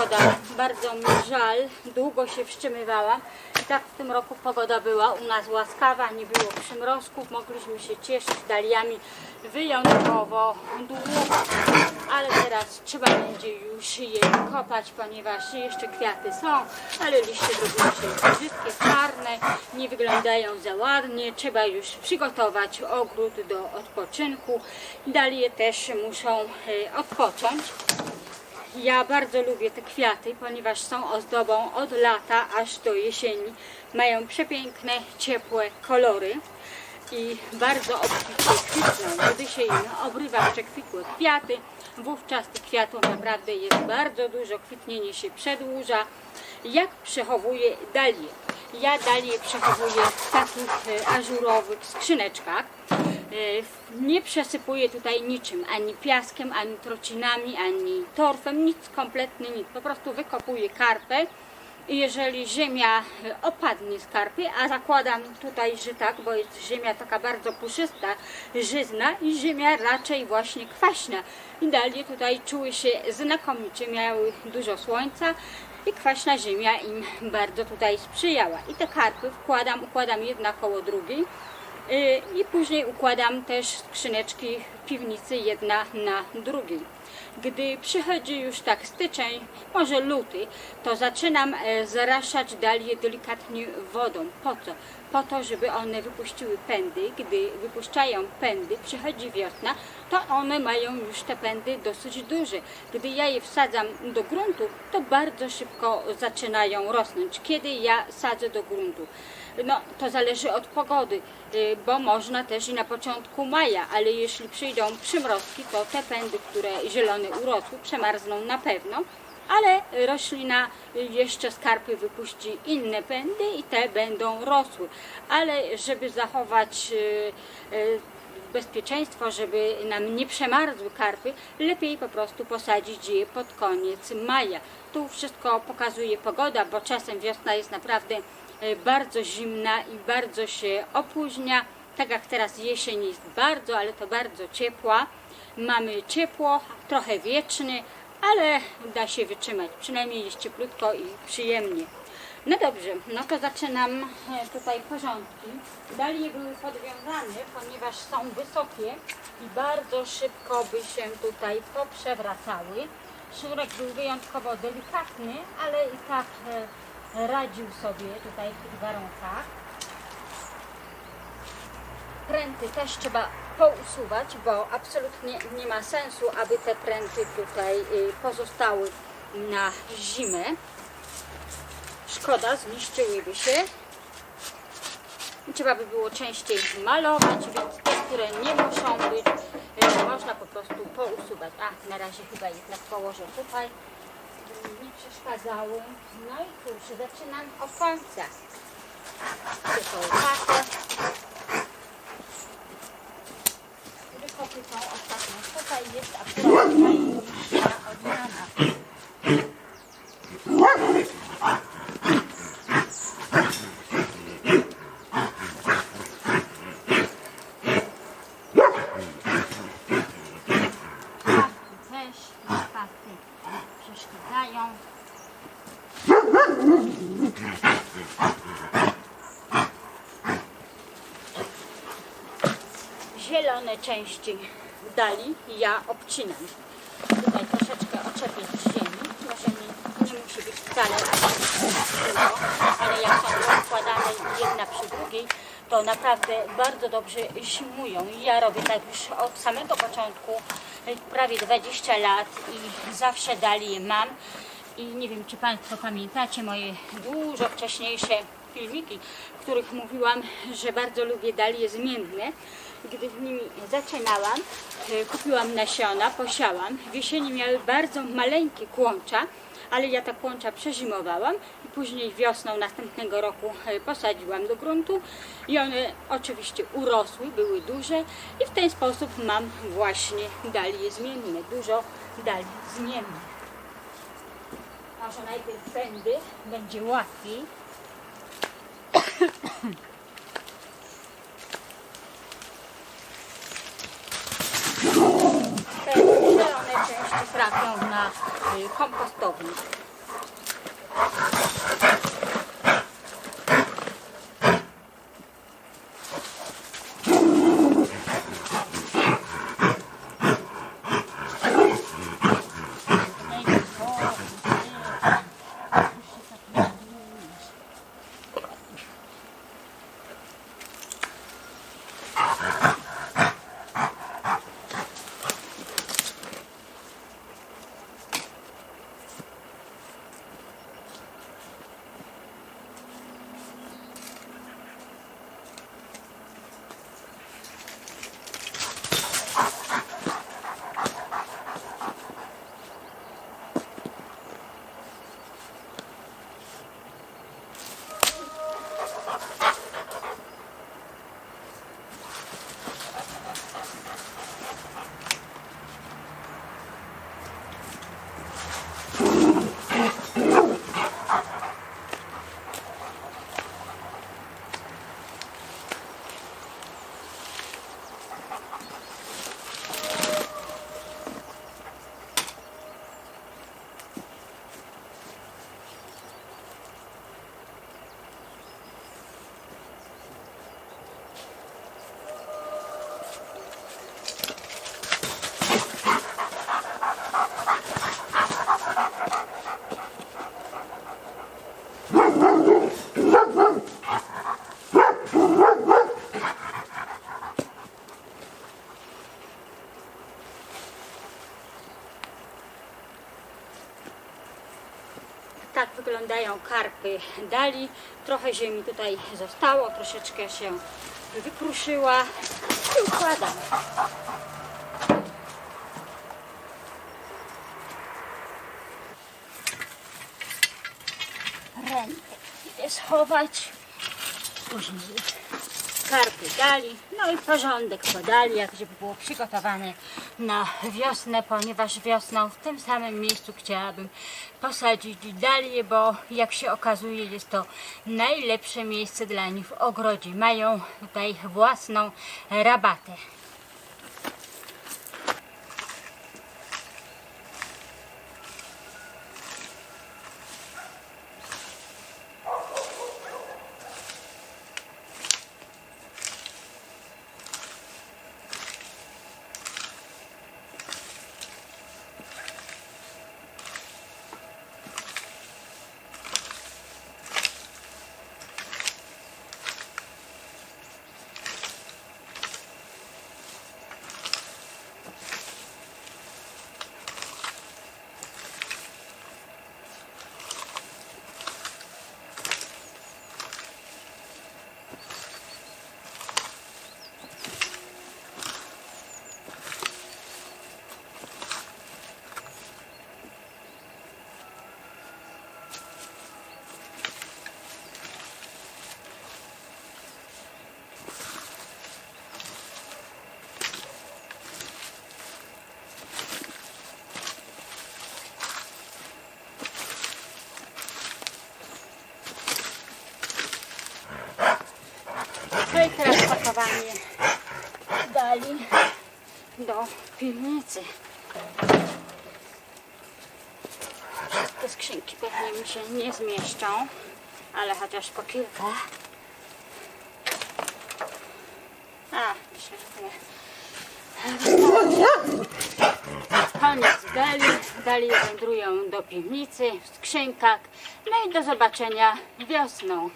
szkoda, bardzo mi żal, długo się wstrzymywałam. I tak w tym roku pogoda była u nas łaskawa, nie było przymrozków, mogliśmy się cieszyć daliami wyjątkowo długo. Ale teraz trzeba będzie już je kopać, ponieważ jeszcze kwiaty są, ale liście zrobiły się wszystkie czarne, nie wyglądają za ładnie. Trzeba już przygotować ogród do odpoczynku. Dalie też muszą e, odpocząć. Ja bardzo lubię te kwiaty, ponieważ są ozdobą od lata aż do jesieni. Mają przepiękne, ciepłe kolory i bardzo obficie kwitną. Gdy się im obrywa przekwitłe kwiaty, wówczas tych kwiatów naprawdę jest bardzo dużo, kwitnienie się przedłuża. Jak przechowuję dalię? Ja dalię przechowuję w takich e, ażurowych skrzyneczkach. E, Nie przesypuję tutaj niczym, ani piaskiem, ani trocinami, ani torfem, nic kompletnie nic. Po prostu wykopuję karpę i jeżeli ziemia e, opadnie z karpy, a zakładam tutaj, że tak, bo jest ziemia taka bardzo puszysta, żyzna i ziemia raczej właśnie kwaśna. I dalej tutaj czuły się znakomicie, miały dużo słońca i kwaśna ziemia im bardzo tutaj sprzyjała. I te karpy wkładam, układam jedna koło drugiej. Y, I później układam też skrzyneczki piwnicy jedna na drugiej. Gdy przychodzi już tak styczeń, może luty, to zaczynam e, zaraszać dalie delikatnie wodą. Po co? Po to, żeby one wypuściły pędy. Gdy wypuszczają pędy, przychodzi wiosna, to one mają już te pędy dosyć duże. Gdy ja je wsadzam do gruntu, to bardzo szybko zaczynają rosnąć. Kiedy ja sadzę do gruntu? No, to zależy od pogody, y, bo można też i na początku maja, ale jeśli przyjdą przymrozki, to te pędy, które zielone urosły, przemarzną na pewno, ale roślina jeszcze z karpy wypuści inne pędy i te będą rosły. Ale żeby zachować y, y, bezpieczeństwo, żeby nam nie przemarzły karpy, lepiej po prostu posadzić je pod koniec maja. Tu wszystko pokazuje pogoda, bo czasem wiosna jest naprawdę e, bardzo zimna i bardzo się opóźnia. Tak jak teraz jesień jest bardzo, ale to bardzo ciepła. Mamy ciepło, trochę wieczny, ale da się wytrzymać. Przynajmniej jest cieplutko i przyjemnie. No dobrze, no to zaczynam e, tutaj porządki. Dalie były podwiązane, ponieważ są wysokie i bardzo szybko by się tutaj poprzewracały. Sznurek był wyjątkowo delikatny, ale i tak e, radził sobie tutaj w tych warunkach. Pręty też trzeba pousuwać, bo absolutnie nie ma sensu, aby te pręty tutaj y, pozostały na zimę. Szkoda, zniszczyłyby się. Trzeba by było częściej malować, więc te, które nie muszą być, y, można po prostu pousuwać. A, na razie chyba jednak położę tutaj, żeby nie przeszkadzały. No i cóż, zaczynam od końca. Tylko Tutaj jest przeszkadzają. Zielone części dali ja obcinam. Tutaj troszeczkę oczepię z ziemi. Może nie, nie musi być wcale dużo, ale jak są rozkładane jedna przy drugiej, to naprawdę bardzo dobrze zimują. Ja robię tak już od samego początku, prawie 20 lat i zawsze dali je mam. I nie wiem, czy Państwo pamiętacie moje dużo wcześniejsze filmiki, w których mówiłam, że bardzo lubię dalie zmienne. Gdy z nimi zaczynałam, e, kupiłam nasiona, posiałam. W jesieni miały bardzo maleńkie kłącza, ale ja te kłącza przezimowałam i później wiosną następnego roku e, posadziłam do gruntu i one oczywiście urosły, były duże i w ten sposób mam właśnie dalie zmienne, dużo dali zmiennych. Może najpierw pędy, będzie łatwiej. Części na y, Tak wyglądają karpy dali. Trochę ziemi tutaj zostało, troszeczkę się wykruszyła i układam. Rękę idę schować. Później karpy dali, no i porządek podali, jak żeby było przygotowane na wiosnę, ponieważ wiosną w tym samym miejscu chciałabym posadzić dalię, bo jak się okazuje jest to najlepsze miejsce dla nich w ogrodzie. Mają tutaj własną rabatę. No i pakowanie dali do piwnicy. Te skrzynki pewnie mi się nie zmieszczą, ale chociaż po kilka. A, świetnie. Koniec dali. Dali wędrują do piwnicy w skrzynkach. No i do zobaczenia wiosną.